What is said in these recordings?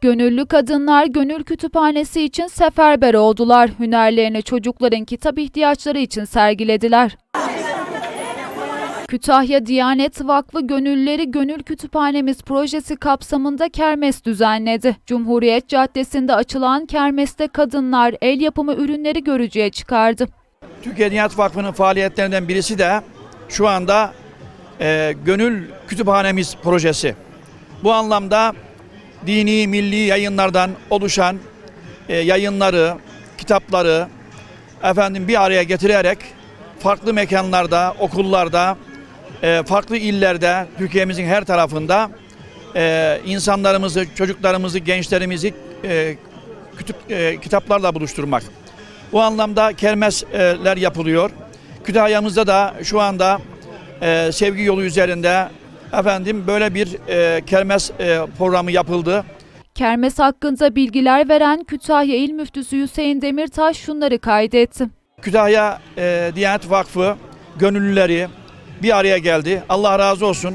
Gönüllü kadınlar gönül kütüphanesi için seferber oldular. Hünerlerini çocukların kitap ihtiyaçları için sergilediler. Kütahya Diyanet Vakfı Gönülleri Gönül Kütüphanemiz projesi kapsamında kermes düzenledi. Cumhuriyet Caddesi'nde açılan kermeste kadınlar el yapımı ürünleri görücüye çıkardı. Türkiye Diyanet Vakfı'nın faaliyetlerinden birisi de şu anda e, Gönül Kütüphanemiz projesi. Bu anlamda dini, milli yayınlardan oluşan e, yayınları, kitapları efendim bir araya getirerek farklı mekanlarda, okullarda, e, farklı illerde, Türkiye'mizin her tarafında e, insanlarımızı, çocuklarımızı, gençlerimizi e, kütüp, e, kitaplarla buluşturmak. Bu anlamda kermesler yapılıyor. Kütahya'mızda da şu anda e, sevgi yolu üzerinde efendim böyle bir e, kermes e, programı yapıldı. Kermes hakkında bilgiler veren Kütahya İl Müftüsü Hüseyin Demirtaş şunları kaydetti. Kütahya e, Diyanet Vakfı gönüllüleri bir araya geldi. Allah razı olsun.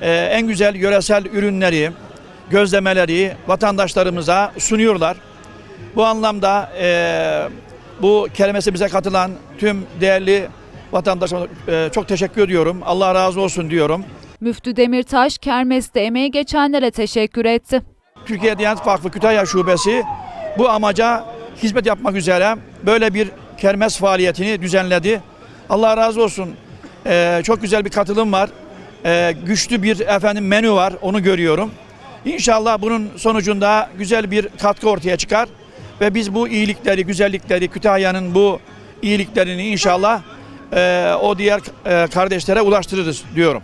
E, en güzel yöresel ürünleri, gözlemeleri vatandaşlarımıza sunuyorlar. Bu anlamda e, bu kermese bize katılan tüm değerli vatandaşlarıma e, çok teşekkür ediyorum. Allah razı olsun diyorum. Müftü Demirtaş kermeste emeği geçenlere teşekkür etti. Türkiye Diyanet Vakfı Kütahya Şubesi bu amaca hizmet yapmak üzere böyle bir kermes faaliyetini düzenledi. Allah razı olsun. Ee, çok güzel bir katılım var. Ee, güçlü bir efendim menü var. Onu görüyorum. İnşallah bunun sonucunda güzel bir katkı ortaya çıkar ve biz bu iyilikleri, güzellikleri, Kütahya'nın bu iyiliklerini inşallah e, o diğer e, kardeşlere ulaştırırız diyorum.